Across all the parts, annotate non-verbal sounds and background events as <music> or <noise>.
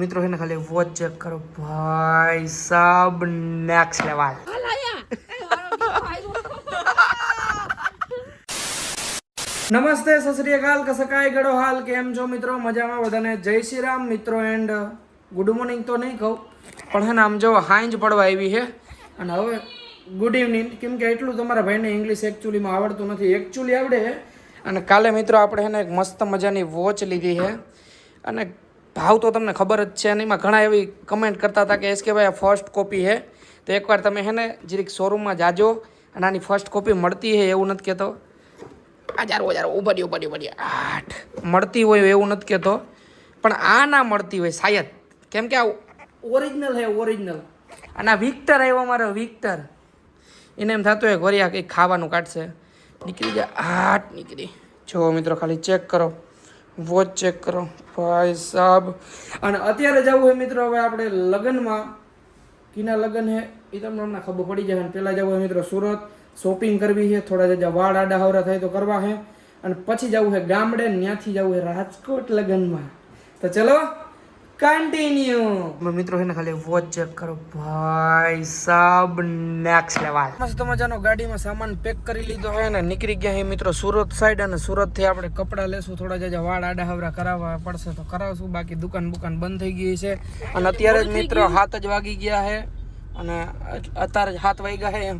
મિત્રો એને ખાલી વોચ ચેક કરો. ભાઈ સાબ નેક્સ્ટ લેવલ નમસ્તે સસરી અકાલ કસકાય ગડો હાલ કેમ છો મિત્રો? મજામાં બધાને? જય શ્રી રામ મિત્રો એન્ડ ગુડ મોર્નિંગ તો નહીં કહું પણ હે ને આમ જો હાંજ પડવા આવી છે અને હવે ગુડ ઇવનિંગ કેમ કે એટલું તમારા ભાઈને ઇંગ્લિશ એકચ્યુઅલીમાં આવડતું નથી. એકચ્યુઅલી આવડે છે અને કાલે મિત્રો આપણે એને એક મસ્ત મજાની વોચ લીધી છે. અને ભાવ તો તમને ખબર જ છે અને એમાં ઘણા એવી કમેન્ટ કરતા હતા કે એસ કે ભાઈ આ ફર્સ્ટ કોપી છે. તો એકવાર તમે હે ને જરીક શોરૂમમાં જાજો અને આની ફર્સ્ટ કોપી મળતી છે એવું નથી કહેતો. હજારો હજારો ઉભરી ઉભરી ઉભરી આઠ. મળતી હોય એવું નથી કહેતો. પણ આ ના મળતી હોય શાયદ કેમ કે આ ઓરિજિનલ હે ઓરિજિનલ અને આ વિક્ટર આવ્યો મારો વિક્ટર એને એમ થતું હોય વરિયા કંઈક ખાવાનું કાઢશે. નીકળી જાય. આઠ નીકળી. જો મિત્રો ખાલી ચેક કરો. વોચ ચેક કરો. ભાઈ સાહેબ અને અત્યારે જવું હોય મિત્રો હવે આપણે લગ્નમાં. કીના લગ્ન હે? એ તમને હમણાં ખબર પડી જાય. અને પહેલાં જવું હોય મિત્રો સુરત. શોપિંગ કરવી છે. થોડા જજા વાળ આડા હવરા થાય તો કરવા છે અને પછી જવું છે ગામડે. ત્યાંથી જવું છે રાજકોટ લગ્નમાં. તો ચલો. કન્ટિન્યુ મિત્રો છે ને ખાલી વોચ ચેક કરો. ભાઈ સાબ નેક્સ્ટ લેવલ મસ્ત મજાનો ગાડીમાં સામાન પેક કરી લીધો હોય ને નીકળી ગયા હે મિત્રો સુરત સાઈડ અને સુરતથી આપણે કપડા લેશું. થોડા જજા વાળ આડા હવરા કરાવવા પડશે તો કરાવશું. બાકી દુકાન બુકાન બંધ થઈ ગઈ છે. અને અત્યારે જ મિત્રો હાથ જ વાગી ગયા છે અને અત્યારે હાથ વાગ્યા છે એમ.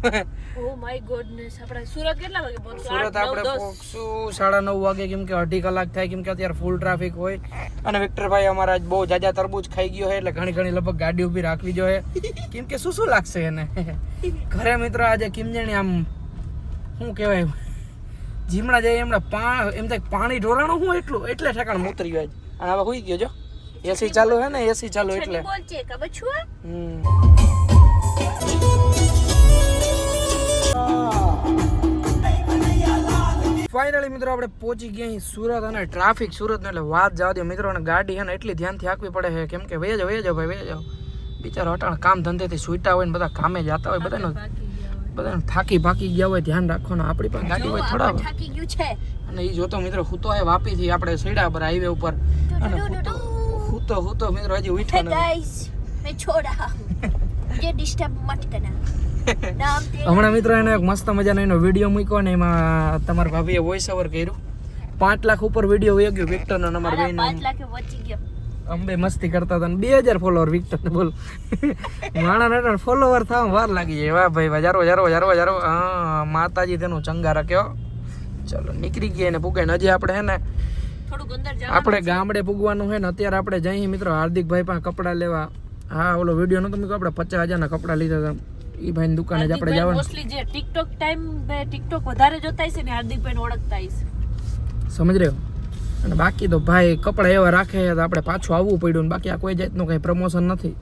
ઓ માય ગોડનેસ આપણે સુરત કેટલા વાગે પહોંચશું? સુરત આપણે પહોંચશું સાડા નવ વાગે કેમ કે અઢી કલાક થાય કેમ કે અત્યારે ફૂલ ટ્રાફિક હોય. અને વિક્ટરભાઈ અમારા બહુ જાજા તરબૂચ ખાઈ ગયો છે એટલે ઘણી ઘણી લગભગ ગાડી ઊભી રાખવી જોઈએ. કેમ કે શું શું લાગશે એને? ઘરે મિત્રો આજે કિમજણી આમ શું કહેવાય જીમણા જાય એમણે પા એમ થાય પાણી ઢોરાણું હું એટલું એટલે ઠેકાણ ઉતરી આજ. અને હવે હોઈ ગયો જો. એસી ચાલુ હે ને એસી ચાલુ એટલે. બોલ છે ખબર હમ. ફાઇનલી મિત્રો આપણે પહોંચી ગયા સુરત અને ટ્રાફિક સુરતને એટલે વાત જવા દો મિત્રો ગાડી અને એટલી ધ્યાનથી આંકવી પડે છે. કેમ કે વેજ વેજ બિચારો અટાણ કામ ધંધેથી સૂટા હોય ને બધા કામે જતા હોય બધાનો બધાને થાકી ભાકી ગયા હોય ધ્યાન રાખવાનું. આપણી પણ ગાડી હોય થોડા થાકી ગયું છે. અને એ જોતો મિત્રો હું વાપીથી આપણે સૈડા પર હાઈવે ઉપર. અને હું તો મિત્રો હજી ઉઠ્યો નથી. જે ડિસ્ટર્બ મત કરના <laughs> હમણાં મિત્રો એને એક મસ્ત મજાનો એનો વીડિયો મૂક્યો ને એમાં તમારા ભાભીએ વોઇસ ઓવર કર્યું. પાંચ લાખ ઉપર વીડિયો વયો ગયો વિક્ટર નો નંબર બે પાંચ લાખે પહોંચી ગયો. અંબે મસ્તી કરતા હતા બે હજાર ફોલોવર વિકટર ને બોલ. <laughs> માણા ફોલોવર થવા વાર લાગી જાય. વાહ ભાઈ હજારો હજારો હજારો હજારો હા માતાજી તેનું ચંગા રાખ્યો ચલો નીકળી ગયા ને પૂગે હજી આપણે હે ને આપણે ગામડે પૂગવાનું છે ને અત્યારે આપણે જઈએ મિત્રો. હાર્દિકભાઈ પણ કપડાં લેવા હા ઓલો વીડિયો નતો મૂક્યો આપણે પચાસ હજારના કપડાં લીધા હતા. એ ભાઈની દુકાને જ આપણે જવાનું. મોસ્ટલી જે ટિકટોક ટાઈમ ટિકટોક વધારે જોતા હશે ને હાર્દિકભાઈ ઓળખતા હશે સમજ રહ્યો? અને બાકી તો ભાઈ કપડાં એવા રાખે તો આપણે પાછું આવવું પડ્યું ને બાકી આ કોઈ જાતનું કંઈ પ્રમોશન નથી.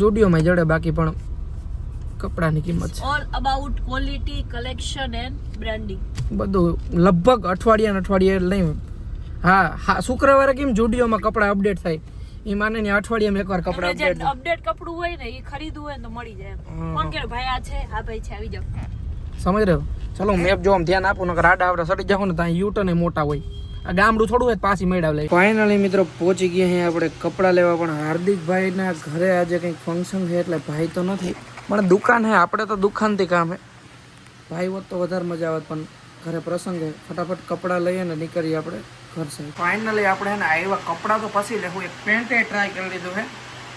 જુડિયોમાં જડે બાકી પણ કપડાની કિંમત છે. All about quality collection and branding બધું લગભગ અઠવાડિયા અઠવાડિયે નહીં હા હા શુક્રવારે કેમ જુડિયોમાં કપડાં અપડેટ થાય? માને ને અઠવાડિયામાં એકવાર કપડાં અપડેટ અપડેટ કપડું હોય ને એ ખરીદવું હોય તો મળી જાય. ફોન કરે ભાઈ આ છે? હા ભાઈ છે આવી જાવ સમજ રહ્યો? ચલો મેપ જો આમ ધ્યાન આપું નકર આડા આવડા સડી જાવ ને ત્યાં યુટર્ન મોટા હોય. આ ગામડું થોડું હોય પાછી મેળાવ લઈ ફાઇનલી મિત્રો પહોંચી ગયા અહીંયા આપણે કપડાં લેવા પણ હાર્દિકભાઈના ઘરે આજે કંઈક ફંક્શન છે એટલે ભાઈ તો નથી. પણ દુકાન હે આપણે તો દુકાનથી કામ હે. ભાઈ હોત તો વધારે મજા આવત પણ ઘરે પ્રસંગ છે ફટાફટ કપડાં લઈએ ને નીકળીએ આપણે. ઘર સાહેબ ફાઇનલી આપણે હે ને આવ્યા કપડાં તો પછી લેવું એક પેન્ટે ટ્રાય કરી લીધું હે.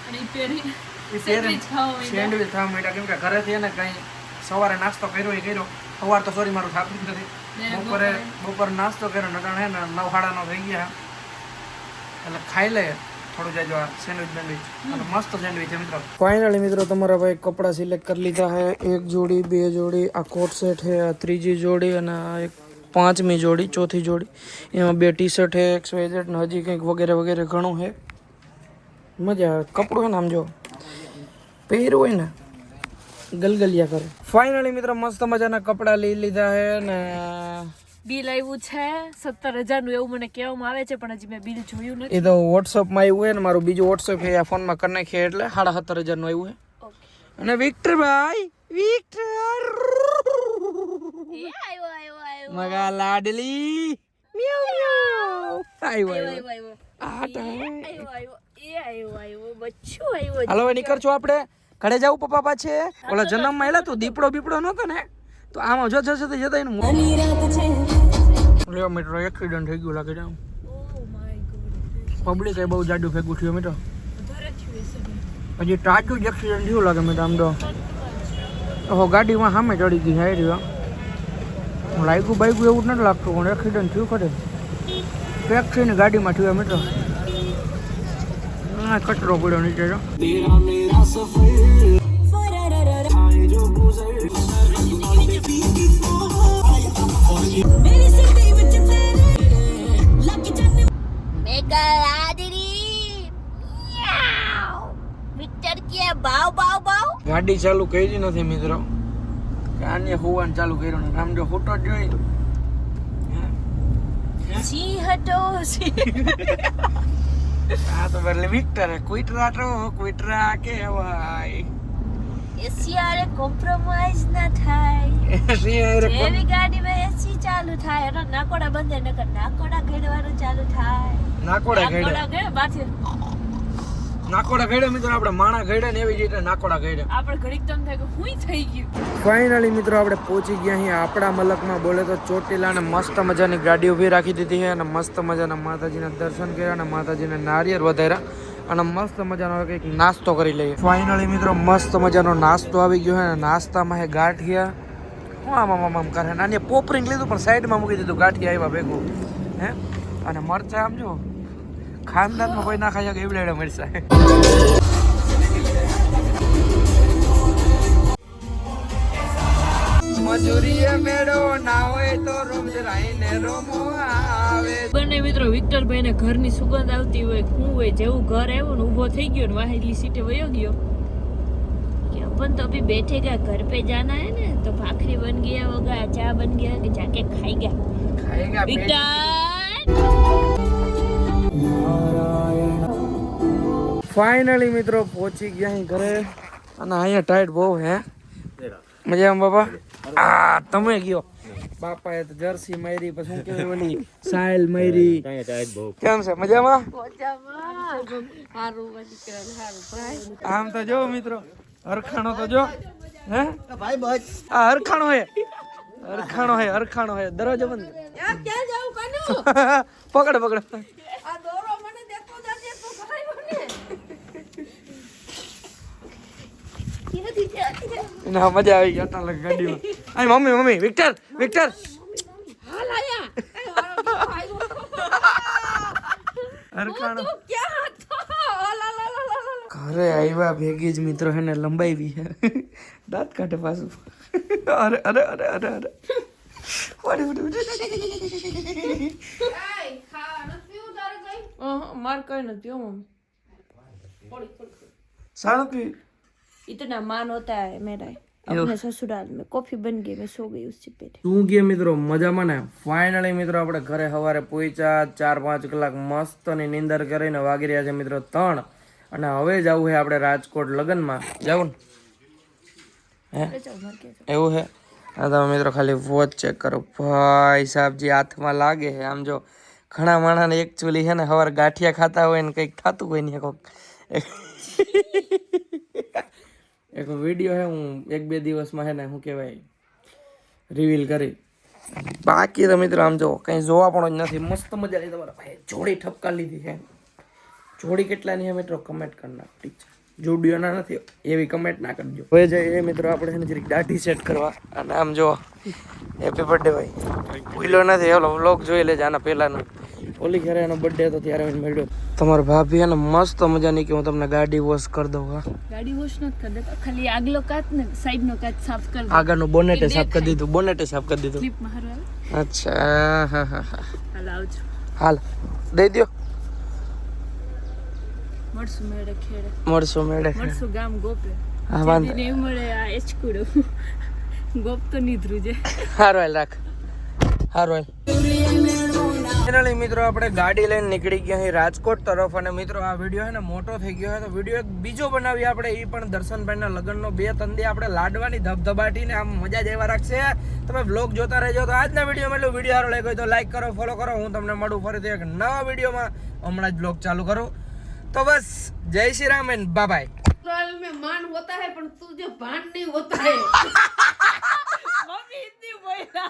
અને પહેરી સેન્ડવિચ થવા માંડ્યા. કેમ કે ઘરેથી એને કંઈ સવારે નાસ્તો કર્યો એ કર્યો. સવાર તો સોરી મારું થાતું જ નથી. બપોરે બપોરે. નાસ્તો કર્યો. નટાણ હે ને થઈ ગયા. એટલે ખાઈ લે. થોડું જાજો આ સેન્ડવિચ બેન્ડવિચ. અને મસ્ત સેન્ડવિચ છે મિત્રો. ફાઇનલી મિત્રો તમારા ભાઈ કપડાં સિલેક્ટ કરી લીધા છે એક જોડી બે જોડી. આ કોટ સેટ છે આ ત્રીજી જોડી અને આ એક પાંચમી જોડી ચોથી જોડી. એમાં બે ટી શર્ટ છે એક સ્વેઝેટ ને હજી કંઈક વગેરે વગેરે ઘણું છે. મજા આવે. કપડું ને આમ જો. પહેર્યું હોય ને ગલગલિયા કરે. ફાઇનલી મિત્રો મસ્ત મજાના કપડાં લઈ લીધા છે ને બિલ આવ્યું છે સત્તર હજારનું એવું મને કહેવામાં આવે છે પણ હજી મેં બિલ જોયું નથી. એ તો વોટ્સઅપમાં આવ્યું હોય ને મારું બીજું વોટ્સઅપ છે આ ફોનમાં કરી નાખીએ એટલે સાડા સત્તર હજારનું આવ્યું છે. અને વિક્ટર ભાઈ વિક્ટર એ આવ્યો આવ્યો આવ્યો <laughs> મગા લાડલી. મ્યાઉ મ્યાઉ. આવ્યો, આવ્યો આવ્યો, આ આવ્યો, આવ્યો, આવ્યો, આવ્યો, આવ્યો. હાલો હવે નીકળશું આપણે. ઘરે જાવું પપ્પા પાછે. ઓલા જન્મમાં એલા તું દીપડો બીપડો નતો ને તો આમાં જો જશે તો જતા એનું મોં. લ્યો મિત્રો એક્સિડન્ટ થઈ ગયું લાગે છે. પબ્લિક એ બહુ જાડું ભેગું થયું મિત્રો હજી ટાચું જ એક્સિડન્ટ થયું લાગે મિત્રો આમ તો. ઓહો ગાડીમાં સામે ચડી ગઈ રહ્યો. લાગ્યું બાઈકું એવું નથી લાગતું પણ એક્સિડન્ટ થયું ખરે. પેક થઈને ગાડીમાં થયું મિત્રો ના કચરો પડ્યો નીચે ગાડી ચાલુ કરી નથી મિત્રો. આને હોવાનું ચાલુ કર્યું ને આમ જો ફોટો જોઈ. સિંહ હટો આ તો બરલે વિક્ટર ક્વિટરા તો ક્વિટરા કે એસી આરે કોમ્પ્રોમાઇઝ ના થાય. એસીઆરે એવી ગાડીમાં એસી ચાલુ થાય એટલે નાકોડા બંધ નકર નાકોડા ઘડવાનું ચાલુ થાય. નાકોડા નાકોડા ઘડે. ઘડે બાથી નાકોડા ઘડે મિત્રો આપણે માણા ઘડે ને એવી જ રીતે નાકોડા ઘડે આપણે ઘડીક તમ થાય કે હુંય થઈ ગયું. ફાઇનલી મિત્રો આપણે પહોંચી ગયા અહીં આપણા મલકમાં. બોલે તો ચોટીલા અને મસ્ત મજાની ગાડી ઊભી રાખી દીધી છે અને મસ્ત મજાના માતાજીના દર્શન કર્યા અને માતાજીને નારિયેળ વધાર્યા અને મસ્ત મજાનો હવે કંઈક નાસ્તો કરી લઈએ. ફાઇનલી મિત્રો મસ્ત મજાનો નાસ્તો આવી ગયો છે અને નાસ્તામાં હે ગાંઠિયા. હું આમ આમ આમ કરે. નાની પોપરિંગ લીધું પણ સાઈડમાં મૂકી દીધું. ગાંઠિયા આવ્યા ભેગું. હે? અને મરચા આમ જો. ખાનદાનમાં કોઈ ના ખાઈ શકે એવડે મરસા મજૂરીએ મેળો ના હોય તો રમજરાઈને મિત્રો વિક્ટરભાઈ ઘરની સુગંધ આવતી હોય હું હોય જેવું ઘર આવ્યું ને ઊભો થઈ ગયો ને વાહેલી સીટે વયો ગયો. કે અપન તો અભી બેઠે ગયા ઘર પે જાના હે ને તો ભાખરી બન ગયા વગા ચા બન ગયા કે જાકે ખાઈ ખાઈ ગયા વિક્ટર ફાઇનલી મિત્રો પહોંચી ગયા અહીં ઘરે. અને અહીંયા ટાઈટ બહુ હે. મજામાં બાપા? આ તમે ગયો. બાપાએ તો જર્સી મારી પછી શું કહેવાય ઓલી સાયલ મારી. કેમ છે? મજામાં? આમ તો જો મિત્રો હરખાણો તો જો. હે? ભાઈ બસ આ હરખાણો હે. હરખાણો હે હરખાણો હે. દરવાજો બંધ. <laughs> પકડ પકડ. ના. મજા આવી ગયા અટાણ ગાડીમાં. આય મમ્મી મમ્મી વિક્ટર વિક્ટર. હાલ આયા. ઘરે આવ્યા ભેગી જ મિત્રો એને લંબાવી છે દાંત કાઢે પાછું. અરે અરે અરે અરે અરે. વડે વડે માર કઈ નથી મમ્મી. સારું પી इतना मान होता है मेरा अपने ससुराल में कॉफी बन गई मैं सो गई उससे पहले શું કે મિત્રો મજામાં ને ફાઇનલી મિત્રો આપણે ઘરે સવારે પહોંચ્યા ચાર પાંચ કલાક મસ્ત ની નીંદર કરીને વાગી રહ્યા છે મિત્રો ત્રણ અને હવે જવું છે આપણે રાજકોટ લગ્નમાં જવું ને હે એવું છે હા તમે મિત્રો ખાલી વોચ ચેક કરો ભાઈ સાહેબ જે હાથમાં લાગે છે આમ જો ઘણા માણસને એકચ્યુઅલી છે ને સવારે ગાંઠિયા ખાતા હોય ને કંઈક થતું હોય ને કોક એક વીડિયો હે, હું એક બે દિવસમાં હે ને, શું કહેવાય રિવીલ કરી. બાકી તો મિત્રો આમ જો, કંઈ જોવા પણ જ નથી. મસ્ત મજાની તમારા ભાઈ જોડી ઠપકા લીધી છે. જોડી કેટલાની હે મિત્રો? કમેન્ટ કરી નાખ ઠીક છે. જોડીઓના નથી, એવી કમેન્ટ ના કરજો. હવે જઈએ મિત્રો, આપણે એને જરીક દાઢી સેટ કરવા. અને આમ જો હેપી બર્થડે ભાઈ. ભૂલો નથી. ઓલો વ્લોગ જોઈ લેજે આના પહેલાનો. ઓલી ઘરે એનો બર્થડે હતો ત્યારે મેં મળ્યો તમારા ભાભી એને મસ્ત મજાની કે હું તમને ગાડી વોશ કરી દઉં હા? ગાડી વોશ નથી કરી દેતો. ખાલી આગલો કાચ ને સાઈડ નો કાચ સાફ કરી દઉં આગળનું બોનેટ સાફ કરી દીધું બોનેટ સાફ કરી દીધું. ક્લિપ મારવા અચ્છા હા હા હાલ આવજો. હાલ. દઈ દ્યો. મળશું મેળે ખેડે. મળશું મેળે. મળશું ગામ ગોપે. હા વાંધો નહીં મળે આ એચકુડો. ગોપ તો નીધરું છે. હારો રાખ. હારો ફાઇનલી મિત્રો આપણે ગાડી લઈને નીકળી ગયા અહીં રાજકોટ તરફ અને મિત્રો આ વીડિયો હે ને મોટો થઈ ગયો હોય તો વીડિયો એક બીજો બનાવી આપણે એ પણ દર્શનભાઈના લગ્નનો બે તંદી આપણે લાડવાની ધબધબાટીને આમ મજા જ એવા રાખશે. તમે બ્લોગ જોતા રહેજો. તો આજના વીડિયો મતલબ વીડિયો સારો લાગ્યો તો લાઈક કરો ફોલો કરો. હું તમને મળું ફરીથી એક નવા વિડીયોમાં. હમણાં જ વ્લોગ ચાલુ કરું. તો બસ Jai Shri Ram and bye bye માન હોતા હે પણ તુજે ભાન નહીં હોતા હે. <laughs> મમ્મી ઇતની બોલા